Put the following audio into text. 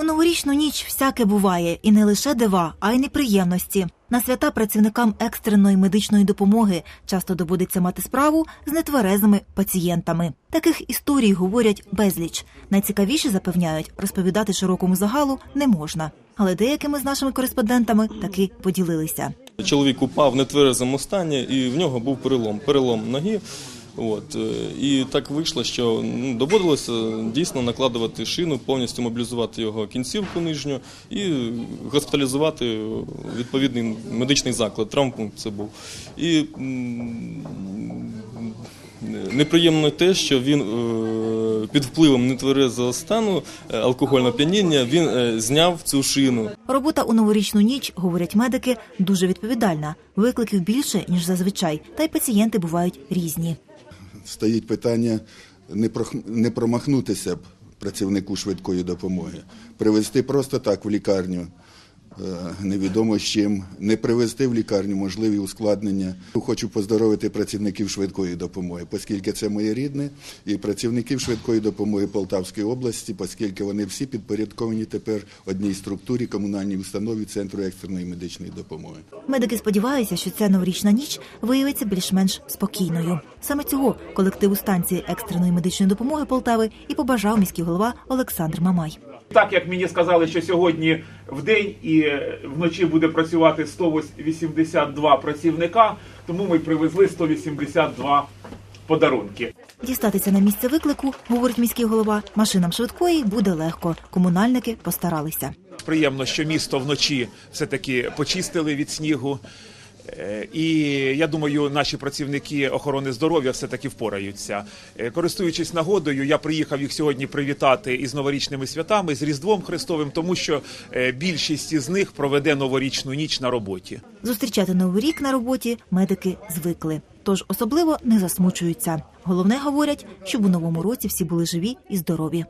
У новорічну ніч всяке буває, і не лише дива, а й неприємності. На свята працівникам екстреної медичної допомоги часто доводиться мати справу з нетверезими пацієнтами. Таких історій говорять безліч. Найцікавіші запевняють, розповідати широкому загалу не можна. Але деякими з нашими кореспондентами таки поділилися. Чоловік упав в нетверезому стані, і в нього був перелом, перелом ноги. От, е, і так вийшло, що ну, доводилося дійсно накладувати шину, повністю мобілізувати його кінцівку нижню і госпіталізувати відповідний медичний заклад. Травмпункт це був. І неприємно те, що він е, під впливом нетверезого стану, е, алкогольного п'яніння, він зняв цю шину. Робота у новорічну ніч, говорять медики, дуже відповідальна. Викликів більше ніж зазвичай, та й пацієнти бувають різні. Стоїть питання не, промахнутися б працівнику швидкої допомоги, привезти просто так в лікарню. Е, Невідомо з чим, не привезти в лікарню можливі ускладнення. Хочу поздоровити працівників швидкої допомоги, оскільки це моє рідне, і працівників швидкої допомоги Полтавської області, оскільки вони всі підпорядковані тепер одній структурі комунальній установі Центру екстреної медичної допомоги. Медики сподіваються, що ця новорічна ніч виявиться більш-менш спокійною. Саме цього колективу станції екстреної медичної допомоги Полтави і побажав міський голова Олександр Мамай. Так як мені сказали, що сьогодні в день і вночі буде працювати 182 працівника, тому ми привезли 182 подарунки. Дістатися на місце виклику, говорить міський голова, машинам швидкої буде легко. Комунальники постаралися. Приємно, що місто вночі все-таки почистили від снігу. Е, І я думаю, наші працівники охорони здоров'я все таки впораються. Е, Користуючись нагодою, я приїхав їх сьогодні привітати із новорічними святами, з Різдвом Христовим, тому що е, більшість із них проведе новорічну ніч на роботі. Зустрічати новий рік на роботі медики звикли, тож особливо не засмучуються. Головне говорять, щоб у новому році всі були живі і здорові.